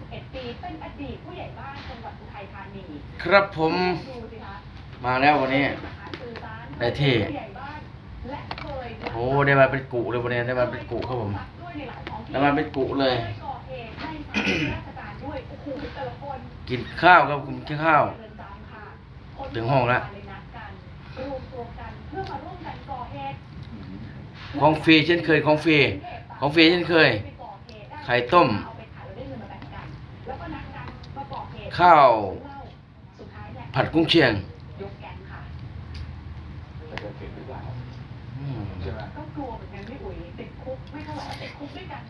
51 ปี เป็นอดีตผู้ใหญ่บ้านจังหวัดอุทัยธานีครับผมดูสิคะมาแล้ววันนี้ได้ที่ ผู้ใหญ่บ้านและเคยโอ้ได้มาเป็นกุเลยวันนี้ได้มาเป็นกุครับผมด้วยในหลายท้องที่ได้มาเป็นกุเลย คก่อเหตุในสถานราชการด้วยโอ้โหแต่ละคนกินข้าวครับผมกินข้าว เรือนจำค่ะถึงห้องละคนนัดกันรวมตัวกันเพื่อมาร่วมกันก่อเหตุ ของฟรีเช่นเคยของฟรีของฟรีเช่นเคย ไข่ต้ม ข้าวผัดกุ้งเชียงยกแก๊งค่ะแต่จะเก่งหรือเปล่าอืมใช่ไหมก็กลัวเหมือนกันพี่อุ๋ยติดคุกไม่เท่าไหร่ติดคุกด้วยกัน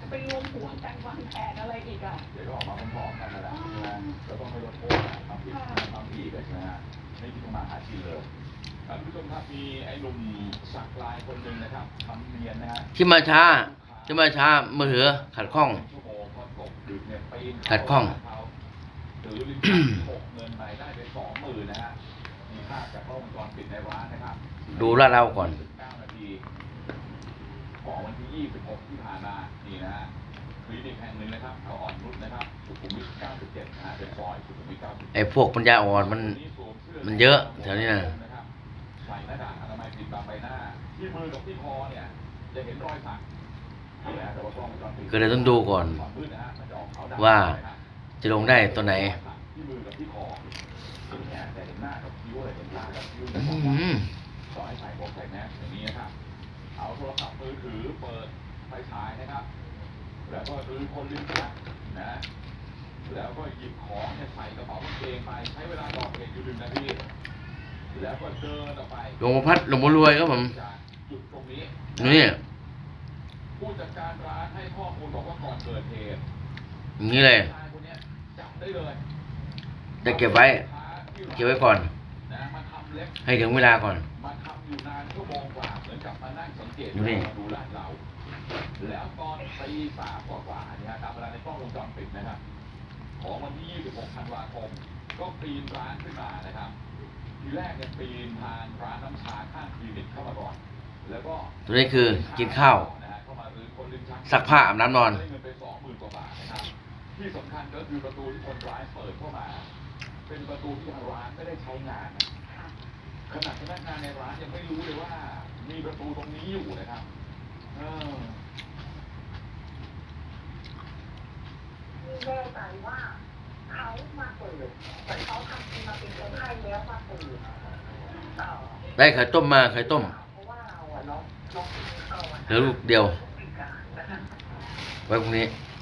จะไปรวมหัวกันวางแผนอะไรอีกอะเดี๋ยวก็ออกมาพร้อมๆกันนั่นแหละใช่ไหมแล้วต้องไม่ลดโทษนะทำผิดทำอีกเลยใช่ไหมฮะไม่มีต้องมาหาที่เลยท่านผู้ชมครับมีไอ้หนุ่มสักลายคนหนึ่งนะครับทำเนียนนะฮะที่มาช้าที่มาช้ามือหือขัดข้องชั่วโมงพอตกดึกเนี่ยปีนขัดข้อง หรือลิ้นหกเงินไปได้ไปสองหมื่นนะฮะมีภาพจากกล้องวงจรปิดในร้านนะครับดูลาดเราก่อน9นาทีของวันที่26ที่ผ่านมานี่นะฮะคลินิกแห่งหนึ่งนะครับแถวอ่อนนุชนะครับสุขุมวิท97นะฮะเป็นซอยสุขุมวิท97ไอ้พวกปัญญาอ่อนมัน มันเยอะแถวนี้นะใส่หน้ากากอนามัยปิดบังใบหน้า ที่มือกับที่คอเนี่ย จะเห็นรอยสักนี่นะแต่ว่ากล้องวงจรปิด ก็เลยต้องดูก่อนควา จะออกขาวดำว่านะฮะจะลงได้ตัวไหนที่มือกับที่คอเห็นแค่แต่เห็นหน้ากับคิ้วอะไรเห็นตากับคิ้วอืเนี่ยมต่อให้ใส่หมวกใส่แมสอย่างนี้นะครับเอาโทรศัพท์มือถือเปิดไฟฉายนะครับ แล้วก็รื้อคนลิ้นชักนะ แล้วก็หยิบของเนี่ยใส่กระเป๋ากางเกงไปใช้เวลาก่อเหตุอยู่หนึ่งนาทีแล้วก็เดินออกไปหลวงพ่อพัดหลวงพ่อรวยครับผมจากจุดตรงนี้นี่ผู้จัดการร้านให้ข้อมูลบอกว่าก่อนเกิดเหตุอย่างนี้เลยชายคนเนี้ย จับได้เลยได้เก็บไว้ เก็บไว้ก่อนนะมาทำเล็บให้ถึงเวลาก่อนมาทำอยู่นานชั่วโมงกว่าเหมือนกับมานั่งสังเกตดูนี่ดูลาดเราแล้วตอนตีสามกว่าๆเนี่ยฮะตามเวลาในกล้องวงจรปิดนะครับ ของวันที่ 26 ธันวาคม ก็ปีนร้านขึ้นมานะครับ ทีแรกเนี่ยปีนทางร้านน้ำชาข้างคลินิกเข้ามาก่อน แล้วก็ตัวนี้คือกินข้าวนะฮะเข้ามารื้อคนลิ้นชักซักผ้าอาบน้ำนอน ที่สำคัญก็คือประตูที่คนร้ายเปิดเข้ามา เป็นประตูที่ทางร้านไม่ได้ใช้งานนะขนาดพนักงานในร้านยังไม่รู้เลยว่า มีประตูตรงนี้อยู่นะครับเออแน่ใจว่าเขามาเปิดแต่เขาทำทีมาเป็นคนไข้แล้วมาเปิดเอ่อได้ไข่ต้มมาไข่ต้มเพราะว่าเราอะเนาะเนาะเอาอะเหลือลูกเดียวปิดการนะคะไว้พรุ่งนี้เ